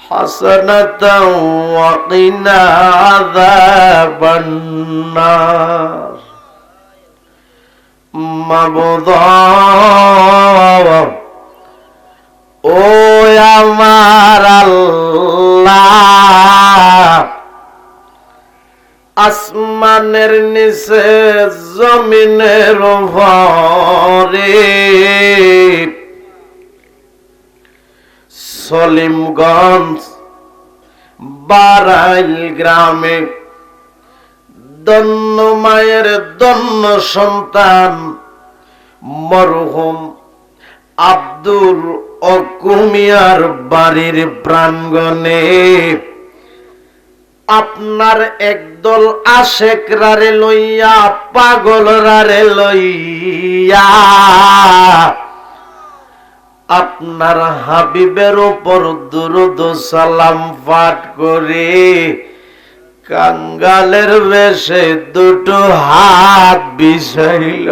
حسنة وقنا عذاب النار مبضى ও আমার আল্লাহ আসমানের নিচে জমিনের ভরে সলিমগঞ্জ বারাইল গ্রামে দন্ন মায়ের দন্ন সন্তান, মরহুম আব্দুল অকুমিয়ার বাড়ির প্রাঙ্গণে। আপনার একদল আশেক রারে লইয়া পাগল রারে লইয়া আপনার হাবিবের ওপর দুরুদ সালাম পাঠ করে। কাঙ্গালের বেশে দুটো হাত বিষাইল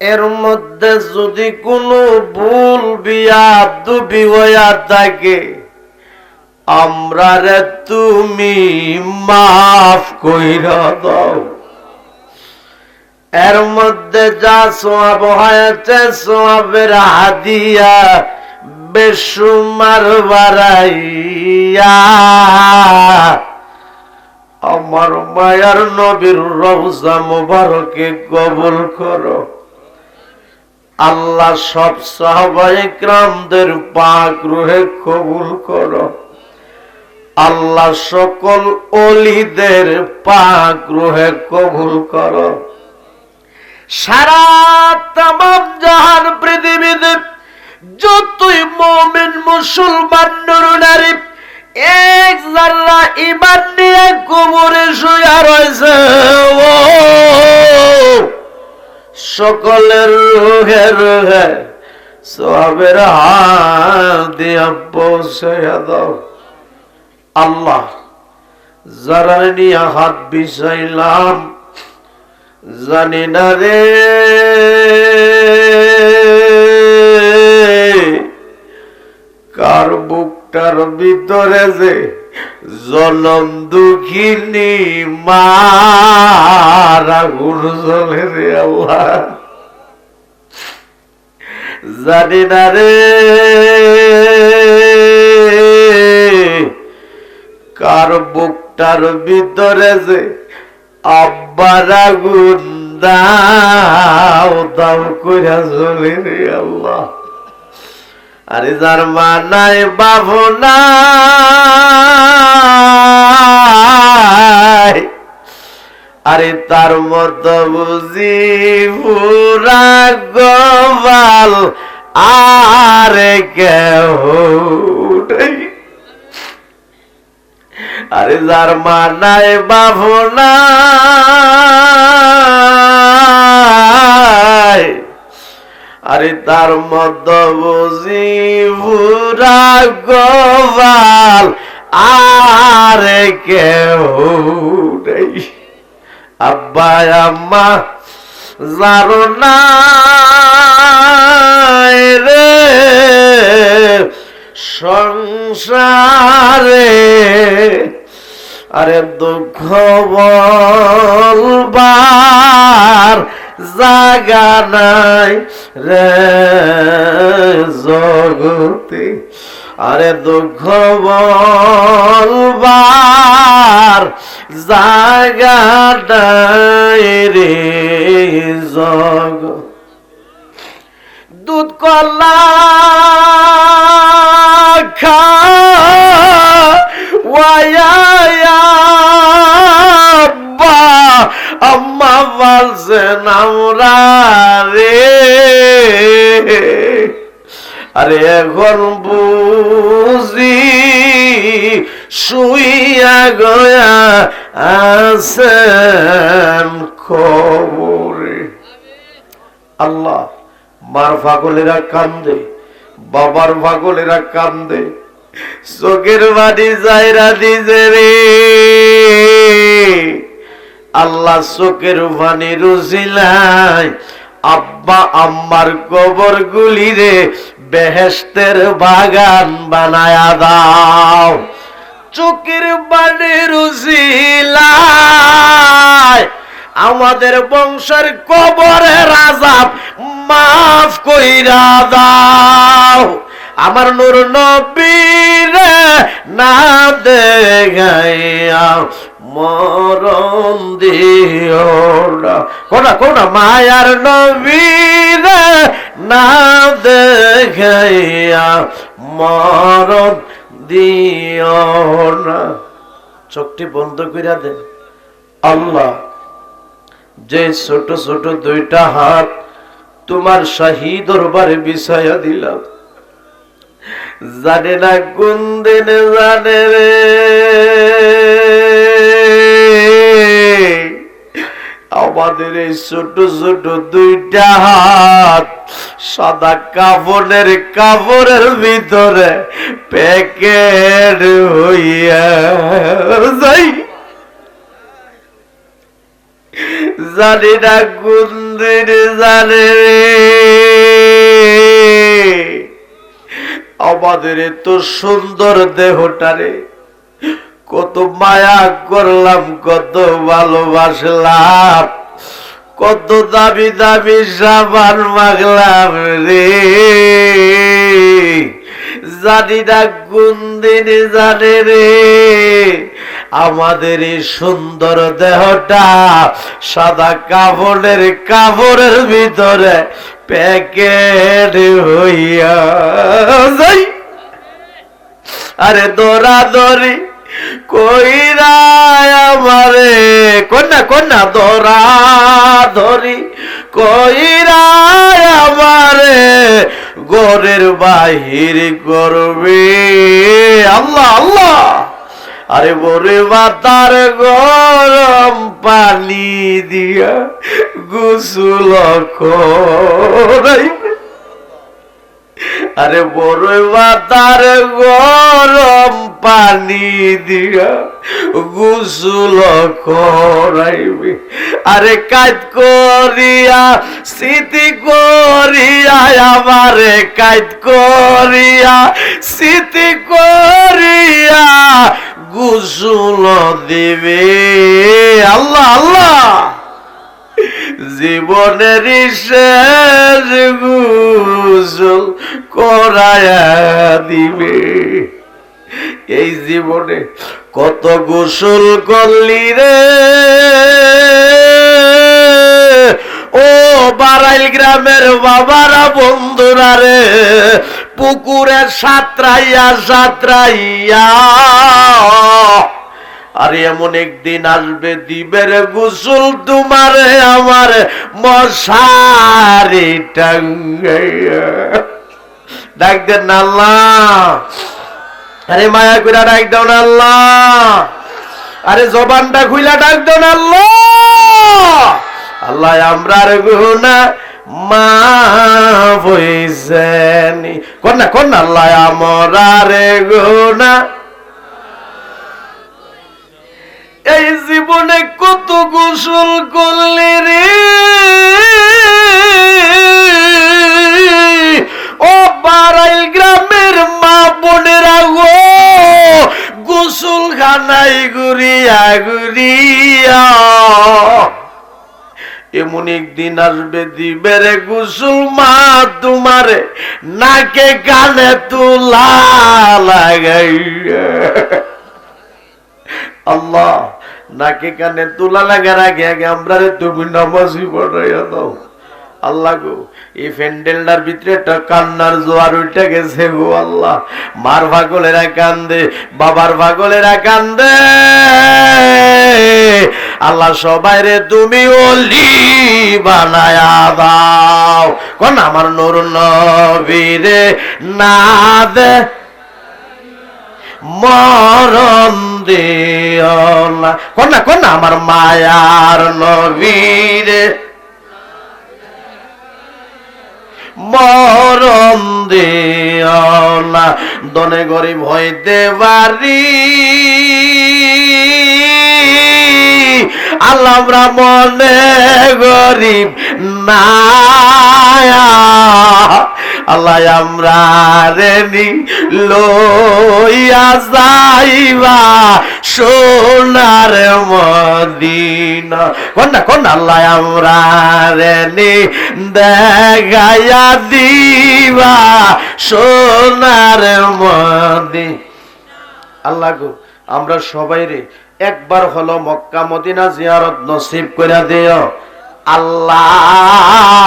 এর মধ্যে যদি কোনো ভুল বিয়া দুবি হইয়া থাকে আমরা রে তুমি মাফ কইরা দাও। এর মধ্যে যা সোয়াব হয়েছে, সোয়াবের হাদিয়া বেসুমার বাড়াইয়া। আমার মায়ার নবীর রওজা মুবারকে কবুল করো। আল্লাহ সব সাহাবাই ক্রামদের পাক রুহে কবুল করো। আল্লাহ সকল অলিদের পাক রুহে কবুল কর। সারা তাম জাহান পৃথিবীতে যতই মমিন, মুসলমান, নারী এক জাল্লা ইমান নিয়ে কোমরে শুয়া রয়েছে। ও, সকলের রুহে রুহে, সবের হাত দিয়া পৌঁছাইয়া দাও। আল্লাহ যারা নিয়ে হাত বিষাইলাম জানি না রে। কার বুকটার ভিতরে যে জনম দুঃখিনী মারা গুরু চলে রে আল্লাহ। জানি না রে। কার বুকটার ভিতরে যে আব্বার আগুন? দাও দাও কইরা চলে রে আল্লাহ। আরে যার মা নাই, বাবু নাই। আরে তার মত বুঝি পুরা গোপাল, আরে কেউ। আরে যার মা নাই বাবু নাই। আরে তার মত বুঝি পুরা গোপাল, আরে কেউ নেই। আব্বা, আম্মা, যারো নাই রে। সংসারে আরে দুঃখ বলবার জাগা নাই রে জগতে। আরে দুঃখ বলবার জাগা নাই রে জগ দুধ কলা খা আব্বা, আম্মা বলছেন আমরা রে। আরে এখন বুঝি শুইয়া গয়া আছেন খবরে। আল্লাহ মার পাগলেরা কান্দে, বাবার পাগলেরা কান্দে। চোখের বাড়ি যাইরা দিছে রে। আল্লাহ চোখের পানি রুজিলাই আব্বা আম্মার কবর গুলি রে বেহেস্তের বাগান বানায়া দাও। চোখের বাড়ি রুজিলাই আমাদের বংশের কবরের আজাব মাফ কইরা দাও। আমার নূর নবীরে না দেখাইয়া মরণ দিও কোনা কোনা মায়ার নবীর না দেখাইয়া মরণ দিও না। চোখটি বন্ধ কইরা দেন। আল্লাহ যে ছোট ছোট দুইটা হাত তোমার শাহী দরবারে বিছায়া দিলাম। জানে না কোন দিনে জানে রে। আমাদের এই ছোট ছোট দুইটা হাত সাদা কাপড়ের কাপড়ের ভিতরে প্যাকেট হইয়া যাই জানি না দিন জানে আমাদের এত সুন্দর দেহটারে কত মায়া করলাম, কত ভালোবাসলাম, কত দাবি দাবি সাবান মাগলাম রে। জানি না কোন দিন জানে রে। আমাদের এই সুন্দর দেহটা সাদা কাপড়ের কাপড়ের ভিতরে প্যাকেট হইয়া যাই। আরে দৌড়া দৌড়ি কইরা আমারে। কন্যা কন্যা দৌড়া ধরি কইরা আমারে গরের বাহির করবে। আল্লাহ আল্লাহ। আরে বরে মাতার গরম পানি দিয়া গুসুল করাইবে আরে বড় মাতার গরম পানি দিয়া গুসুল করাইবে। আরে কাজ করিয়া, স্মৃতি করিয়া, আমারে কাজ করিয়া, স্মৃতি করিয়া গুসুল দিবে। আল্লাহ আল্লাহ! জীবনের শেষ গুসল করায়া দিবে। এই জীবনে কত গোসল করলি রে? ও বারাইল গ্রামের বাবারা, বন্ধুরা রে, পুকুরে সাঁতরাইয়া সাঁতরাইয়া আর এমন একদিন আসবে দিবের গোসল তোমারে আমার মশারি টাঙ্গাইয়া। ডাক দেন না আল্লাহ। আরে মায়া কইরা ডাক দাও না আল্লাহ। আরে জবানটা খুইলা ডাক দাও না আল্লাহ। আল্লাহ আমরার গুনা মা কন্যা কন্যা আল্লাহ আমরারে গুনা এই জীবনে কত গোসল করলে রে? ও বারাইল গ্রামের মা বোনেরা গো গোসল খানাই ঘুরিয়া ঘুরিয়া। এমন একদিন আসবে দিবের গোসল মা তোমারে নাকে কানে তুলা লাগাই আল্লাহ। নাকে কানে তুলা লাগার আগে আগে আমরা রে তুমি নামাজি পড়াইয়া দাও। আল্লাহ গো, এই প্যান্ডেলটার ভিতরে একটা কান্নার জোয়ার উঠে গেছে গো আল্লাহ। মার ভাগলেরা কান্দে, বাবার ভাগলেরা কান্দে। আল্লাহ সবাই রে তুমি ওলি বানায়া দাও। কোন আমার নুর নবীরে না দে মরণ দিও না। কোন না কোন না, আমার মায়ার নবীরে। মরণ দিও না। দনে গরিব হইতে পারি। আল্লাহ আমরা মনে গরিব না। আল্লাহ আমরা রেনি লইয়া যাইবা সোনার মদিনা। কোনটা কোন আল্লাহ আমরা রেনি দেখাইয়া দিবা সোনার মদি আল্লাহ গো, আমরা সবাই রে একবার হলো মক্কা মদিনা জিয়ারত নসিব করে দিও। আল্লাহ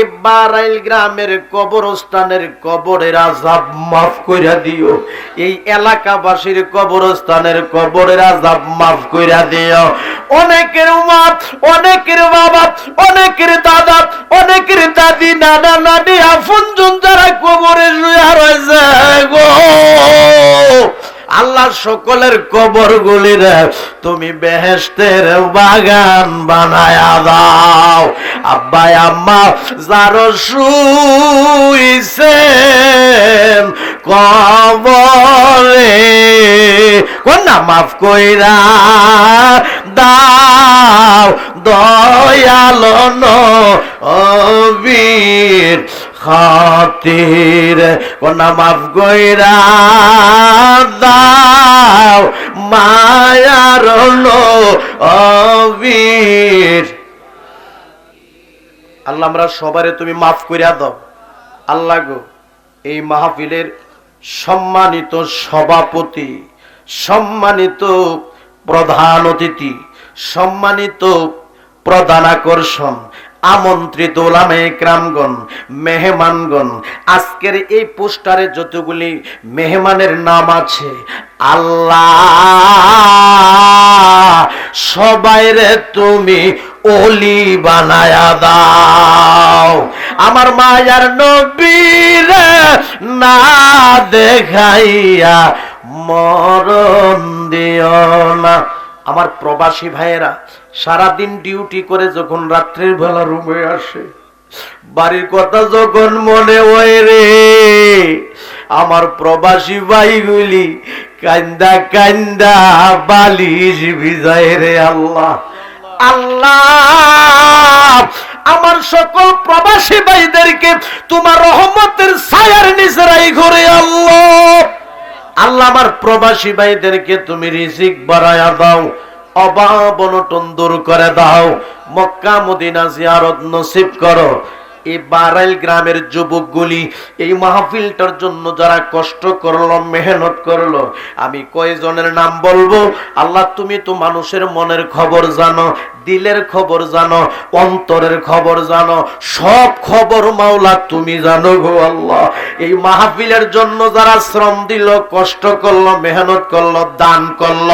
এবারাইল গ্রামের কবরস্থানের কবরের আজাব মাফ করে দিও। এই এলাকাবাসীর কবরস্থানের কবরের আজাব মাফ করে দিও। অনেকের মা অনেকের বাবা অনেকের দাদা অনেকের দাদি, নানা, নানি আফনজন যারা কবরে শুয়ে রয়েছে গো। আল্লাহ সকলের কবর গুলির তুমি বেহেস্তের বাগান বানায়া দাও। আব্বাই, আম্মা, যার শুইছেন কবরে। কোন না মাফ কইরা দাও দয়াল অবীর। খাতির কোনা মাফ গইরা মায়ার অবীর। আল্লাহ, আমরা সবারে তুমি মাফ করিয়া দাও। আল্লাহ গো, এই মাহফিলের সম্মানিত সভাপতি, সম্মানিত প্রধান অতিথি, সম্মানিত প্রধান আকর্ষণ আমন্ত্রিত ওলামে ক্রামগণ মেহমানগণ, আজকের এই পোস্টারে যতগুলি মেহমানের নাম আছে, আল্লাহ সবাইরে তুমি অলি বানায়া দাও। আমার মায়ার নবীর না দেখাইয়া মরণ দিও না। আমার প্রবাসী ভাইয়েরা, সারাদিন ডিউটি করে যখন রাত্রির বেলা রুমে আসে, বাড়ির কথা যখন মনে হয় রে, আমার প্রবাসী ভাইগুলি কান্দা কান্দা বালিশ ভিজায় রে আল্লাহ। আল্লাহ, আমার সকল প্রবাসী ভাইদেরকে তোমার রহমতের প্রবাসী ভাইদেরকে তুমি রিজিক বাড়ায়া দাও, অভাব অনটন দূর করে দাও। মক্কা মদিনা জিয়ারত নসিব করো। এই বারাইল গ্রামের যুবকগুলি এই মাহফিলটার জন্য যারা কষ্ট করল, মেহনত করল, আমি কয়জনের নাম বলব? আল্লাহ, তুমি তো মানুষের মনের খবর জানো, দিলের খবর জানো, অন্তরের খবর জানো, সব খবর মাওলা, তুমি জানো গো আল্লাহ। এই মাহফিলের জন্য যারা শ্রম দিল, কষ্ট করল, মেহনত করল, দান করল,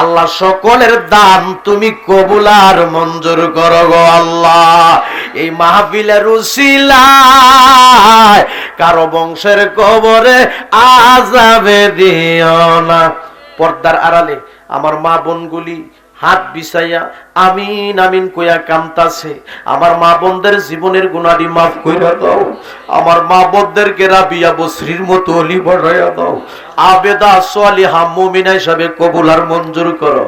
আল্লাহ, সকলের দান তুমি কবুল আর মঞ্জুর করো গো আল্লাহ। এই মাহফিলের উসিলায় কারও বংশের কবরে আজাবে দিও না। পর্দার আড়ালে আমার মা বোনগুলি হাত বিছাইয়া, আমিন আমিন কইয়া কামতাছে আমার মা বোনদের জীবনের গুণাদি মাফ কইরা দাও। আমার মা বোনদেরকে রাবিয়া বসরির মতো অলি বাড়াইয়া দাও। আবেদা সোয়ালিহা মুমিনা হিসাবে কবুল আর মঞ্জুর করো।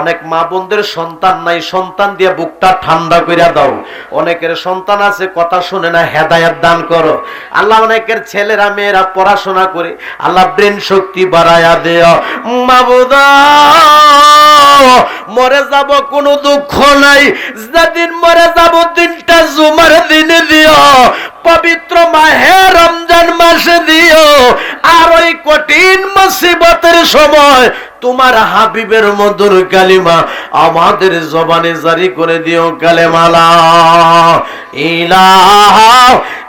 অনেক মা বোনদের সন্তান নাই, সন্তান দিয়ে বুকটা ঠান্ডা কইরা দাও। অনেকের সন্তান আছে, কথা শুনে না, হেদায়াত দান করো। আল্লাহ অনেকের ছেলেরা, মেয়েরা পড়াশোনা করে, আল্লাহ ব্রেন শক্তি বাড়ায়া দেও। মাবুদা! মরে যাব কোনো দুঃখ নাই। যেদিন মরে যাব দিনটা জুমার দিনে দিও, পবিত্র মাহে রমজান মাসে দিও। আর ওই কঠিন মুসিবতের সময় তোমার হাবিবের মধুর কালিমা আমাদের জবানে জারি করে দিও কালেমালা। ইলাহা